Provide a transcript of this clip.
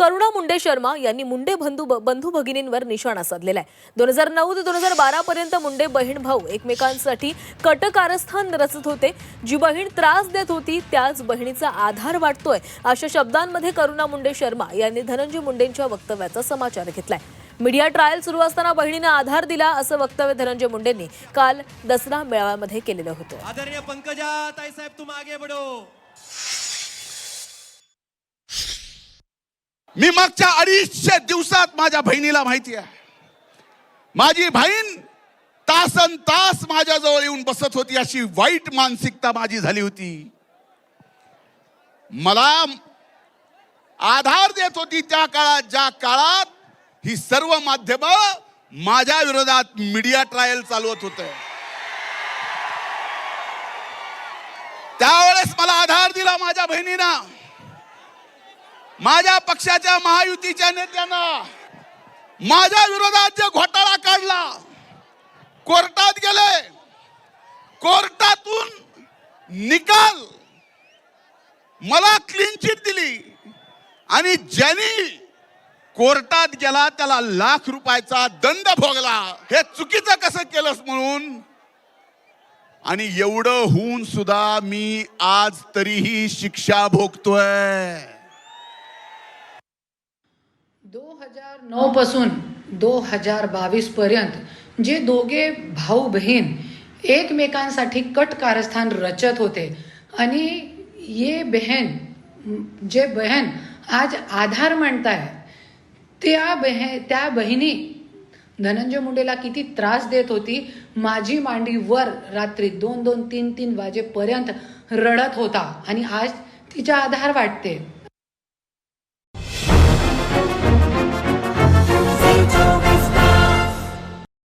करुणा मुंडे शर्मा यांनी मुंडे बंधू बंधू भगिनींवर निशाणा साधलेला आहे. दोन हजार नऊ ते दोन हजार बारा पर्यंत मुंडे बहीण भाऊ एकमेकांसाठी कटकारस्थान रचत होते. जी बहीण त्रास देत होती त्याच बहिणीचा आधार वाटतोय अशा शब्दांमध्ये करुणा मुंडे शर्मा यांनी धनंजय मुंडेंच्या वक्तव्याचा समाचार घेतलाय. मीडिया ट्रायल सुरू असताना बहिणीने आधार दिला असं वक्तव्य धनंजय मुंडेंनी काल दसरा मेळाव्यामध्ये केलेलं होतं. आदरणीय पंकजा ताई साहेब तू मागे बडो. मी मागच्या अडीचशे दिवसात माझ्या बहिणीला माहिती आहे. माझी बहीण तासन तास माझ्याजवळ येऊन बसत होती अशी वाईट मानसिकता माझी झाली होती. मला आधार देत होती त्या काळात ज्या काळात ही सर्व माध्यम माझ्या विरोधात मीडिया ट्रायल चालवत होत. त्यावेळेस मला आधार दिला माझ्या बहिणीना. माझ्या पक्षाच्या महायुतीच्या नेत्यांना माझ्या विरोधात जे घोटाळा काढला कोर्टात गेले कोर्टातून निकाल मला क्लीन चिट दिली आणि ज्यांनी कोर्टात गेला त्याला लाख रुपयाचा दंड भोगला. हे चुकीचं कसं केलंस म्हणून? आणि एवढं होऊन सुद्धा मी आज तरीही शिक्षा भोगतोय. दो हजार नऊ पासून दो हजार बावीस पर्यंत जे दोघे भाऊ बहीण एकमेकांसाठी कट कारस्थान रचत होते. आणि ये बहन जे बहन आज आधार म्हणताय त्या बहे त्या बहिणी धनंजय मुंडेला किती त्रास देत होती. माझी मांडी वर रात्री दोन दोन तीन तीन वाजेपर्यंत रडत होता. आणि आज तिच्या आधार वाटते.